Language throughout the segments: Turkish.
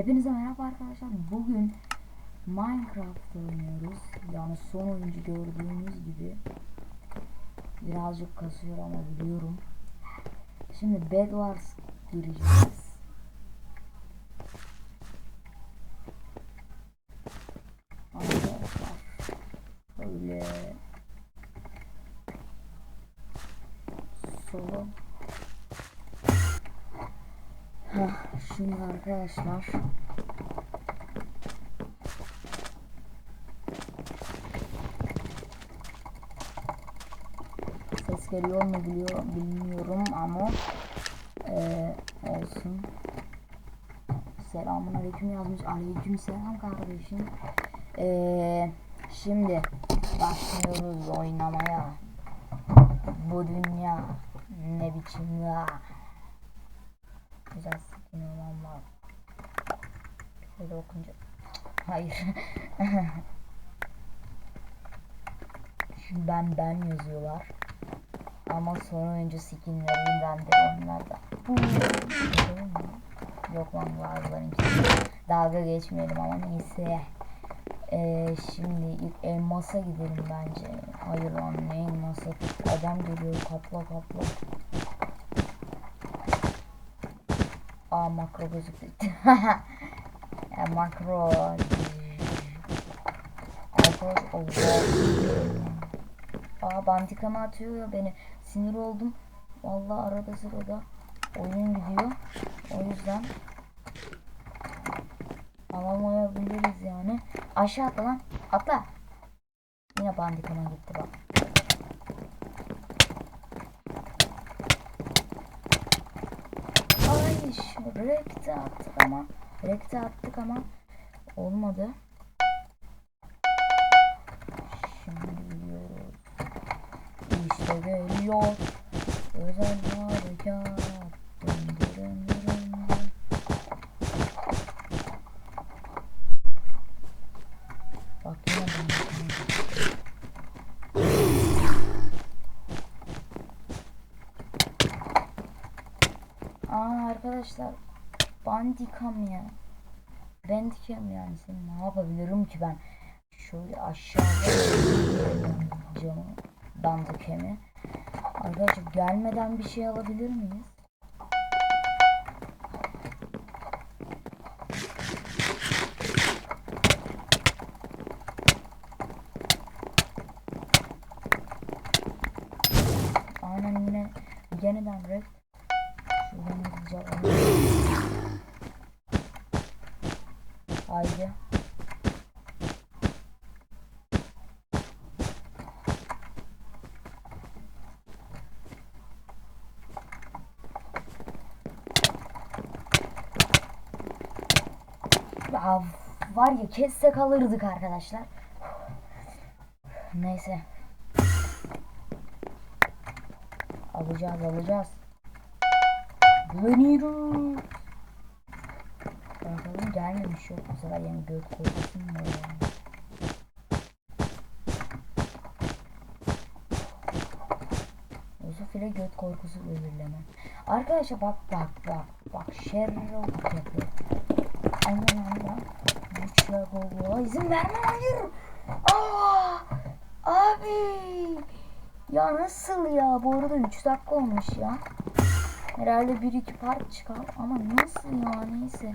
Hepinize merhaba arkadaşlar. Bugün Minecraft oynuyoruz. Yani son oyuncu gördüğünüz gibi birazcık kasıyor ama biliyorum. Şimdi Bed Wars gireceğiz. Arkadaşlar böyle solo şimdi arkadaşlar. Ses geliyor mu biliyor, bilmiyorum ama eee, olsun. Selamun aleyküm yazmış. Aleyküm selam kardeşim. Eee, şimdi başlıyoruz oynamaya. Bu dünya ne biçim ya güzel skin olan var şöyle okunca hayır. Şu ben ben yazıyorlar. Ama son oyuncu skinlerindendir onlar da. Yok lan bazılarınki. Dalga geçmeyelim ama neyse. Ee, şimdi ilk elmasa gidelim bence. Hayır lan ne elması? Adam geliyor kapla kapla Aa makro gözüktü. ya, makro. Arkadaş Allah. Aa bantikama atıyor ya beni. Sinir oldum. Vallahi arada sırada oyun gidiyor. O yüzden alamayabiliriz yani. Aşağı atla lan. Atla. Yine bandikama gitti bak. Şu rekte attık ama rekte attık ama olmadı. Şimdi gidiyoruz. İşte geliyor. Özel harekat. Arkadaşlar bandikam ya. Bandikam yani seni ne yapabilirim ki ben? Şöyle aşağıda camı bandikemi. Arkadaşlar gelmeden bir şey alabilir miyiz? Alalım. Haydi. Ya var ya kessek alırdık arkadaşlar. Neyse. Alacağız alacağız. Güveniyorum. Bakalım gelmemiş yok bu sefer yani gök korkusu mu? Yusuf ile göt korkusu belirleme. Arkadaşlar bak bak bak bak Sherlock yapıyor. Aman aman. Google'a izin verme hayır. Aa, abi. Ya nasıl ya? Bu arada 3 dakika olmuş ya. Herhalde bir iki part çıkar ama nasıl ya neyse.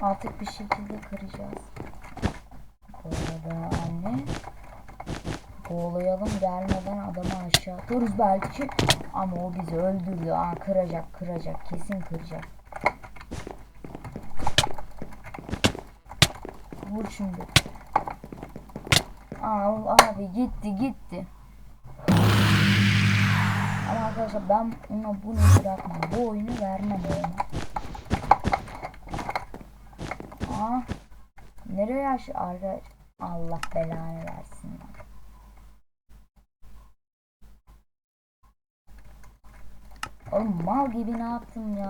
Artık bir şekilde kıracağız. Bu arada anne. Kovalayalım gelmeden adamı aşağı atarız belki. Ama o bizi öldürdü. Aa kıracak kıracak kesin kıracak. Vur şimdi. Aa abi gitti gitti. Arkadaşlar ben ona bunu bırakmam. Bu oyunu vermem ona. Aa, nereye aş arkadaş? Allah belanı versin. Oğlum mal gibi ne yaptım ya?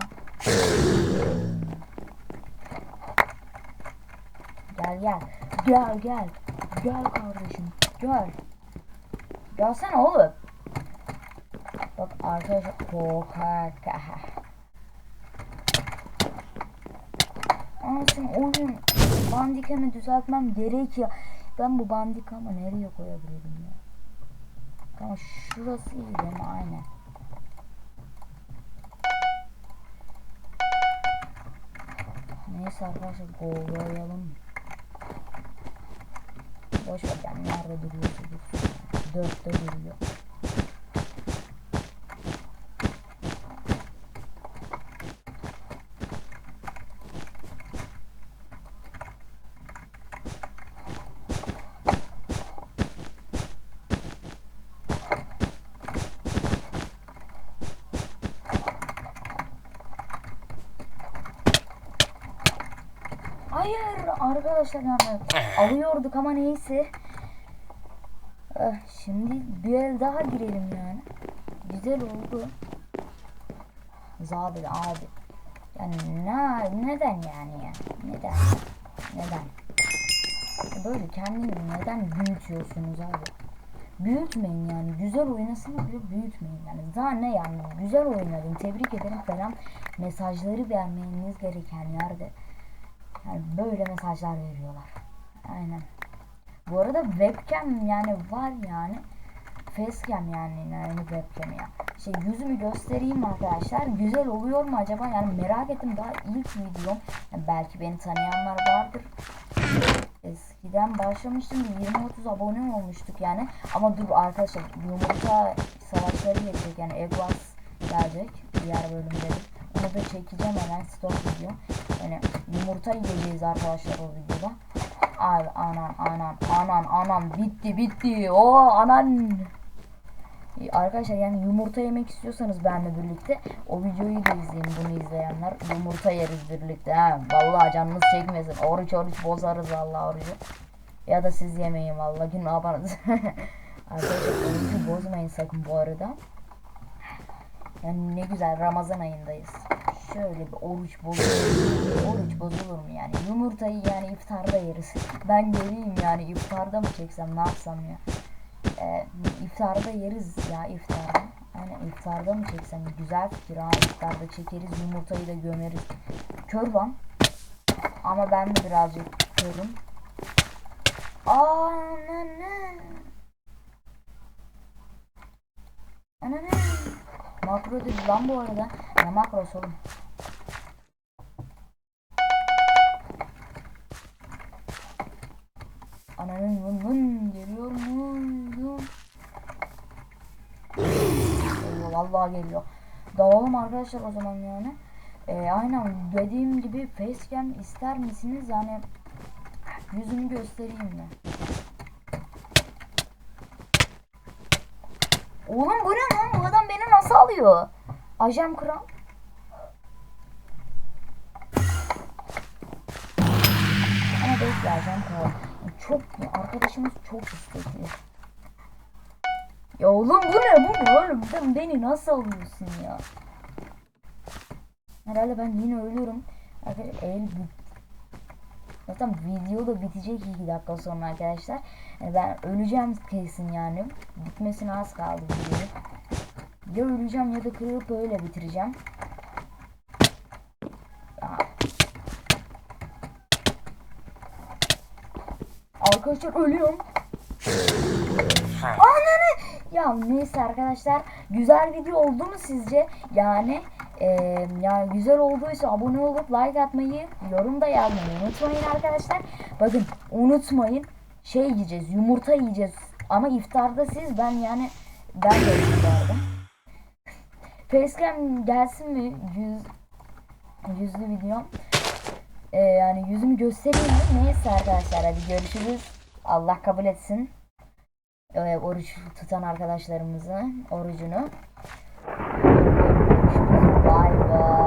Gel gel. Gel gel. Gel kardeşim. Gel. Gelsene oğlum. Bak arkadaşlar korkak. Anasını oyun bandikamı düzeltmem gerek ya. Ben bu bandikamı nereye koyabilirim ya? Tamam şurası iyi değil mi? Aynen. Neyse arkadaşlar kovalayalım. Boş ver yani nerede duruyorsa dursun. Dörtte duruyor. Hayır arkadaşlar yani alıyorduk ama neyse. Eh, Şimdi bir el daha girelim yani. Güzel oldu. Zabi abi. Yani ne, neden yani ya? Neden? Neden? Böyle kendini neden büyütüyorsunuz abi? Büyütmeyin yani. Güzel oynasana bile büyütmeyin yani. Daha ne yani? Güzel oynadın. Tebrik ederim falan. Mesajları vermeniz gereken yerde. Yani böyle mesajlar veriyorlar. Aynen. Bu arada webcam yani var yani. Facecam yani yani webcam ya. Şey yüzümü göstereyim arkadaşlar. Güzel oluyor mu acaba? Yani merak ettim daha ilk videom. Yani belki beni tanıyanlar vardır. Eskiden başlamıştım 20-30 abone olmuştuk yani. Ama dur arkadaşlar yumurta savaşları gelecek yani Egwas gelecek diğer bölümde. Onu da çekeceğim hemen stok video. Yani yumurta yiyeceğiz arkadaşlar o videoda. Ay anan anan anan anan bitti bitti. O anan. Arkadaşlar yani yumurta yemek istiyorsanız benimle birlikte o videoyu da izleyin bunu izleyenler. Yumurta yeriz birlikte ha. Vallahi canınız çekmesin. Oruç oruç bozarız vallahi orucu. Ya da siz yemeyin vallahi gün yaparız. Arkadaşlar orucu bozmayın sakın bu arada. Yani ne güzel Ramazan ayındayız. Şöyle bir oruç bozulur. Oruç bozulur mu yani? Yumurtayı yani iftarda yeriz. Ben geleyim yani iftarda mı çeksem ne yapsam ya? Ee, iftarda yeriz ya iftarda. Aynen iftarda mı çeksem güzel fikir ha iftarda çekeriz yumurtayı da gömeriz. Kör lan. Ama ben de birazcık körüm. Ananı. Ananı. Makro değil lan bu arada. Ne makrosu oğlum? Ananın vın vın geliyor mu? Vallahi geliyor. Dalalım arkadaşlar o zaman yani. Ee, aynen dediğim gibi facecam ister misiniz? Yani yüzümü göstereyim mi? Oğlum bu ne lan? Bu adam beni nasıl alıyor? Ajan kral. Ama bekle ajan kral. Çok arkadaşımız çok istekli. Ya oğlum bu ne bu ne oğlum sen beni nasıl alıyorsun ya? Herhalde ben yine ölüyorum. Arkadaşlar el. Zaten video da bitecek 2 dakika sonra arkadaşlar. Yani ben öleceğim kesin yani. Bitmesine az kaldı videonun. Ya öleceğim ya da kırılıp öyle bitireceğim. Arkadaşlar ölüyorum. Ananı! Ya neyse arkadaşlar güzel video oldu mu sizce? Yani eee yani güzel olduysa abone olup like atmayı, yorum da yazmayı unutmayın arkadaşlar. Bakın unutmayın şey yiyeceğiz, yumurta yiyeceğiz. Ama iftarda siz ben yani ben de iftarda. Facecam gelsin mi? Yüz, yüzlü video. Ee, yani yüzümü göstereyim mi? Neyse arkadaşlar hadi görüşürüz. Allah kabul etsin. Ee, oruç tutan arkadaşlarımızın orucunu. Bay bay.